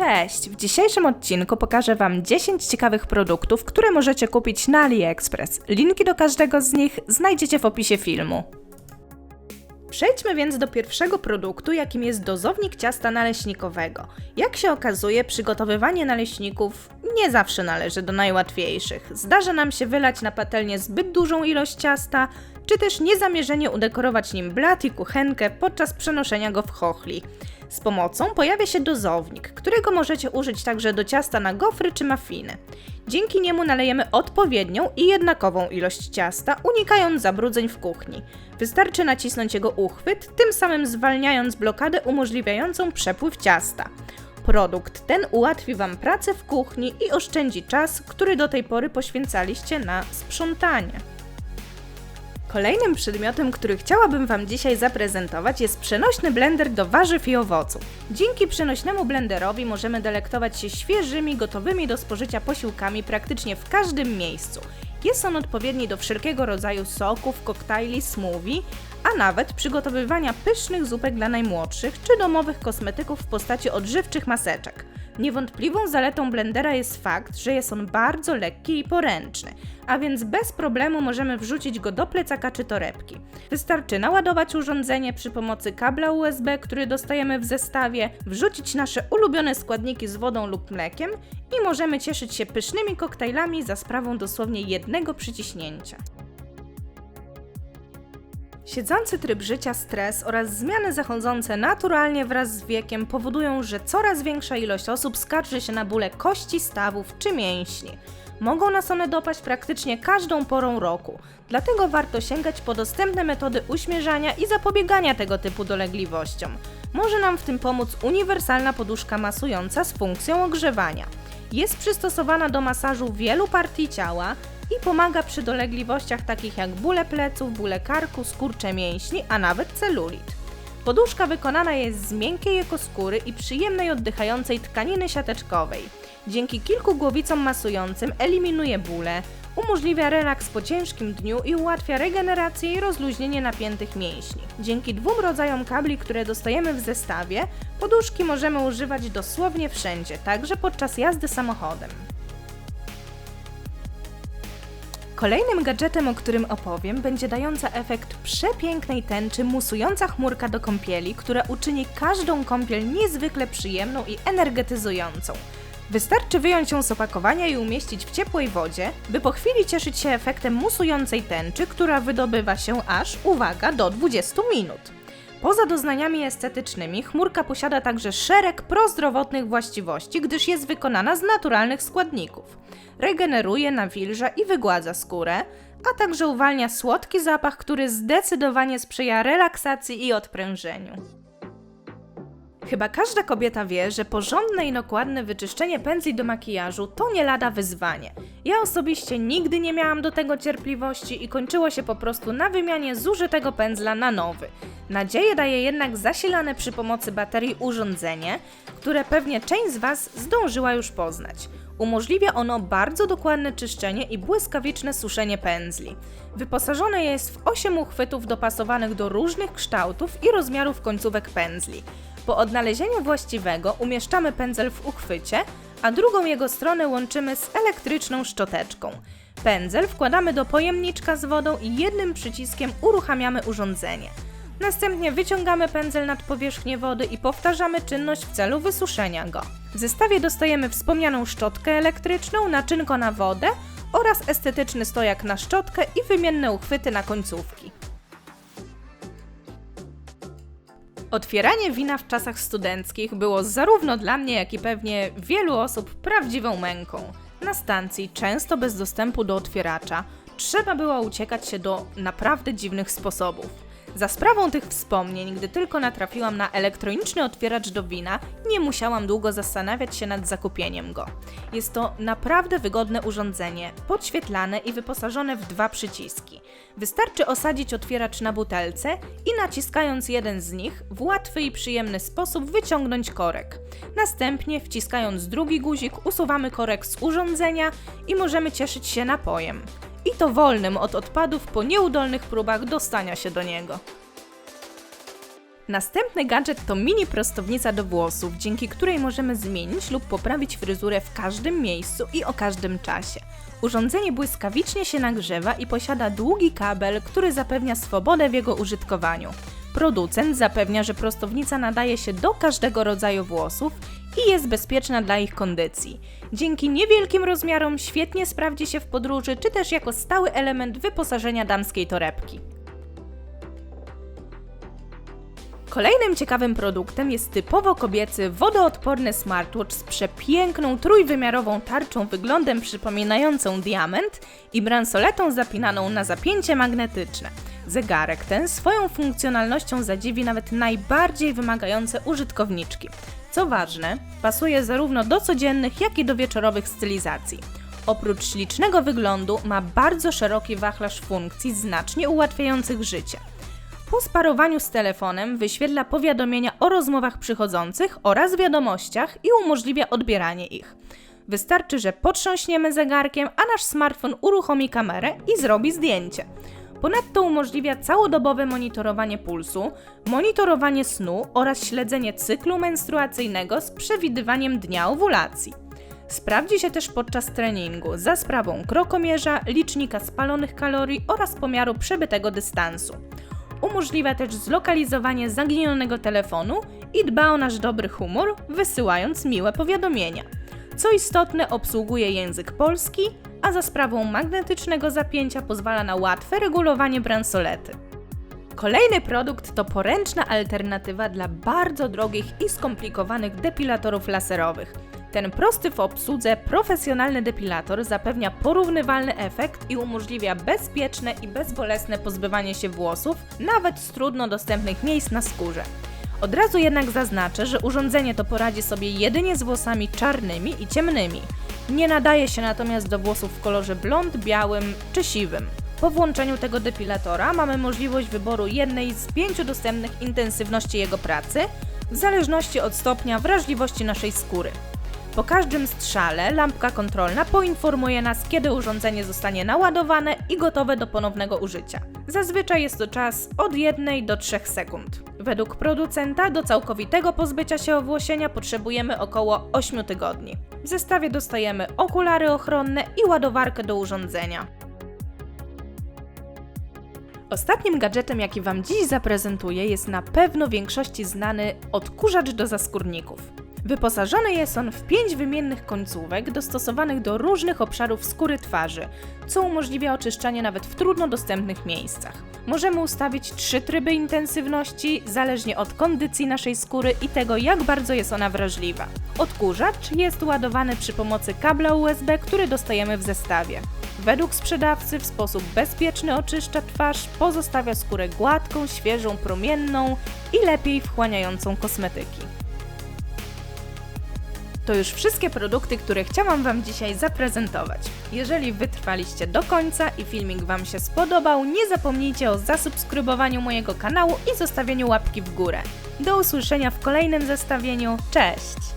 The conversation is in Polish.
Cześć! W dzisiejszym odcinku pokażę Wam 10 ciekawych produktów, które możecie kupić na AliExpress. Linki do każdego z nich znajdziecie w opisie filmu. Przejdźmy więc do pierwszego produktu, jakim jest dozownik ciasta naleśnikowego. Jak się okazuje, przygotowywanie naleśników nie zawsze należy do najłatwiejszych. Zdarza nam się wylać na patelnię zbyt dużą ilość ciasta, czy też niezamierzenie udekorować nim blat i kuchenkę podczas przenoszenia go w chochli. Z pomocą pojawia się dozownik, którego możecie użyć także do ciasta na gofry czy mafiny. Dzięki niemu nalejemy odpowiednią i jednakową ilość ciasta, unikając zabrudzeń w kuchni. Wystarczy nacisnąć jego uchwyt, tym samym zwalniając blokadę umożliwiającą przepływ ciasta. Produkt ten ułatwi Wam pracę w kuchni i oszczędzi czas, który do tej pory poświęcaliście na sprzątanie. Kolejnym przedmiotem, który chciałabym Wam dzisiaj zaprezentować jest przenośny blender do warzyw i owoców. Dzięki przenośnemu blenderowi możemy delektować się świeżymi, gotowymi do spożycia posiłkami praktycznie w każdym miejscu. Jest on odpowiedni do wszelkiego rodzaju soków, koktajli, smoothie, a nawet przygotowywania pysznych zupek dla najmłodszych czy domowych kosmetyków w postaci odżywczych maseczek. Niewątpliwą zaletą blendera jest fakt, że jest on bardzo lekki i poręczny, a więc bez problemu możemy wrzucić go do plecaka czy torebki. Wystarczy naładować urządzenie przy pomocy kabla USB, który dostajemy w zestawie, wrzucić nasze ulubione składniki z wodą lub mlekiem i możemy cieszyć się pysznymi koktajlami za sprawą dosłownie jednego przyciśnięcia. Siedzący tryb życia, stres oraz zmiany zachodzące naturalnie wraz z wiekiem powodują, że coraz większa ilość osób skarży się na bóle kości, stawów czy mięśni. Mogą nas one dopaść praktycznie każdą porą roku, dlatego warto sięgać po dostępne metody uśmierzania i zapobiegania tego typu dolegliwościom. Może nam w tym pomóc uniwersalna poduszka masująca z funkcją ogrzewania. Jest przystosowana do masażu wielu partii ciała, i pomaga przy dolegliwościach takich jak bóle pleców, bóle karku, skurcze mięśni, a nawet celulit. Poduszka wykonana jest z miękkiej ekoskóry i przyjemnej oddychającej tkaniny siateczkowej. Dzięki kilku głowicom masującym eliminuje bóle, umożliwia relaks po ciężkim dniu i ułatwia regenerację i rozluźnienie napiętych mięśni. Dzięki dwóm rodzajom kabli, które dostajemy w zestawie, poduszki możemy używać dosłownie wszędzie, także podczas jazdy samochodem. Kolejnym gadżetem, o którym opowiem, będzie dająca efekt przepięknej tęczy musująca chmurka do kąpieli, która uczyni każdą kąpiel niezwykle przyjemną i energetyzującą. Wystarczy wyjąć ją z opakowania i umieścić w ciepłej wodzie, by po chwili cieszyć się efektem musującej tęczy, która wydobywa się aż, uwaga, do 20 minut. Poza doznaniami estetycznymi, chmurka posiada także szereg prozdrowotnych właściwości, gdyż jest wykonana z naturalnych składników. Regeneruje, nawilża i wygładza skórę, a także uwalnia słodki zapach, który zdecydowanie sprzyja relaksacji i odprężeniu. Chyba każda kobieta wie, że porządne i dokładne wyczyszczenie pędzli do makijażu to nie lada wyzwanie. Ja osobiście nigdy nie miałam do tego cierpliwości i kończyło się po prostu na wymianie zużytego pędzla na nowy. Nadzieję daje jednak zasilane przy pomocy baterii urządzenie, które pewnie część z Was zdążyła już poznać. Umożliwia ono bardzo dokładne czyszczenie i błyskawiczne suszenie pędzli. Wyposażone jest w 8 uchwytów dopasowanych do różnych kształtów i rozmiarów końcówek pędzli. Po odnalezieniu właściwego umieszczamy pędzel w uchwycie, a drugą jego stronę łączymy z elektryczną szczoteczką. Pędzel wkładamy do pojemniczka z wodą i jednym przyciskiem uruchamiamy urządzenie. Następnie wyciągamy pędzel nad powierzchnię wody i powtarzamy czynność w celu wysuszenia go. W zestawie dostajemy wspomnianą szczotkę elektryczną, naczynko na wodę oraz estetyczny stojak na szczotkę i wymienne uchwyty na końcówki. Otwieranie wina w czasach studenckich było zarówno dla mnie, jak i pewnie wielu osób prawdziwą męką. Na stacji, często bez dostępu do otwieracza, trzeba było uciekać się do naprawdę dziwnych sposobów. Za sprawą tych wspomnień, gdy tylko natrafiłam na elektroniczny otwieracz do wina, nie musiałam długo zastanawiać się nad zakupieniem go. Jest to naprawdę wygodne urządzenie, podświetlane i wyposażone w dwa przyciski. Wystarczy osadzić otwieracz na butelce i naciskając jeden z nich, w łatwy i przyjemny sposób wyciągnąć korek. Następnie, wciskając drugi guzik, usuwamy korek z urządzenia i możemy cieszyć się napojem i to wolnym od odpadów po nieudolnych próbach dostania się do niego. Następny gadżet to mini prostownica do włosów, dzięki której możemy zmienić lub poprawić fryzurę w każdym miejscu i o każdym czasie. Urządzenie błyskawicznie się nagrzewa i posiada długi kabel, który zapewnia swobodę w jego użytkowaniu. Producent zapewnia, że prostownica nadaje się do każdego rodzaju włosów i jest bezpieczna dla ich kondycji. Dzięki niewielkim rozmiarom świetnie sprawdzi się w podróży, czy też jako stały element wyposażenia damskiej torebki. Kolejnym ciekawym produktem jest typowo kobiecy wodoodporny smartwatch z przepiękną trójwymiarową tarczą wyglądem przypominającą diament i bransoletą zapinaną na zapięcie magnetyczne. Zegarek ten swoją funkcjonalnością zadziwi nawet najbardziej wymagające użytkowniczki. Co ważne, pasuje zarówno do codziennych, jak i do wieczorowych stylizacji. Oprócz ślicznego wyglądu ma bardzo szeroki wachlarz funkcji znacznie ułatwiających życie. Po sparowaniu z telefonem wyświetla powiadomienia o rozmowach przychodzących oraz wiadomościach i umożliwia odbieranie ich. Wystarczy, że potrząśniemy zegarkiem, a nasz smartfon uruchomi kamerę i zrobi zdjęcie. Ponadto umożliwia całodobowe monitorowanie pulsu, monitorowanie snu oraz śledzenie cyklu menstruacyjnego z przewidywaniem dnia owulacji. Sprawdzi się też podczas treningu za sprawą krokomierza, licznika spalonych kalorii oraz pomiaru przebytego dystansu. Umożliwia też zlokalizowanie zaginionego telefonu i dba o nasz dobry humor, wysyłając miłe powiadomienia. Co istotne, obsługuje język polski, a za sprawą magnetycznego zapięcia pozwala na łatwe regulowanie bransolety. Kolejny produkt to poręczna alternatywa dla bardzo drogich i skomplikowanych depilatorów laserowych. Ten prosty w obsłudze profesjonalny depilator zapewnia porównywalny efekt i umożliwia bezpieczne i bezbolesne pozbywanie się włosów, nawet z trudno dostępnych miejsc na skórze. Od razu jednak zaznaczę, że urządzenie to poradzi sobie jedynie z włosami czarnymi i ciemnymi. Nie nadaje się natomiast do włosów w kolorze blond, białym czy siwym. Po włączeniu tego depilatora mamy możliwość wyboru jednej z pięciu dostępnych intensywności jego pracy, w zależności od stopnia wrażliwości naszej skóry. Po każdym strzale lampka kontrolna poinformuje nas, kiedy urządzenie zostanie naładowane i gotowe do ponownego użycia. Zazwyczaj jest to czas od 1 do 3 sekund. Według producenta do całkowitego pozbycia się owłosienia potrzebujemy około 8 tygodni. W zestawie dostajemy okulary ochronne i ładowarkę do urządzenia. Ostatnim gadżetem, jaki Wam dziś zaprezentuję, jest na pewno większości znany odkurzacz do zaskórników. Wyposażony jest on w pięć wymiennych końcówek dostosowanych do różnych obszarów skóry twarzy, co umożliwia oczyszczanie nawet w trudno dostępnych miejscach. Możemy ustawić trzy tryby intensywności, zależnie od kondycji naszej skóry i tego, jak bardzo jest ona wrażliwa. Odkurzacz jest ładowany przy pomocy kabla USB, który dostajemy w zestawie. Według sprzedawcy w sposób bezpieczny oczyszcza twarz, pozostawia skórę gładką, świeżą, promienną i lepiej wchłaniającą kosmetyki. To już wszystkie produkty, które chciałam Wam dzisiaj zaprezentować. Jeżeli wytrwaliście do końca i filmik Wam się spodobał, nie zapomnijcie o zasubskrybowaniu mojego kanału i zostawieniu łapki w górę. Do usłyszenia w kolejnym zestawieniu. Cześć!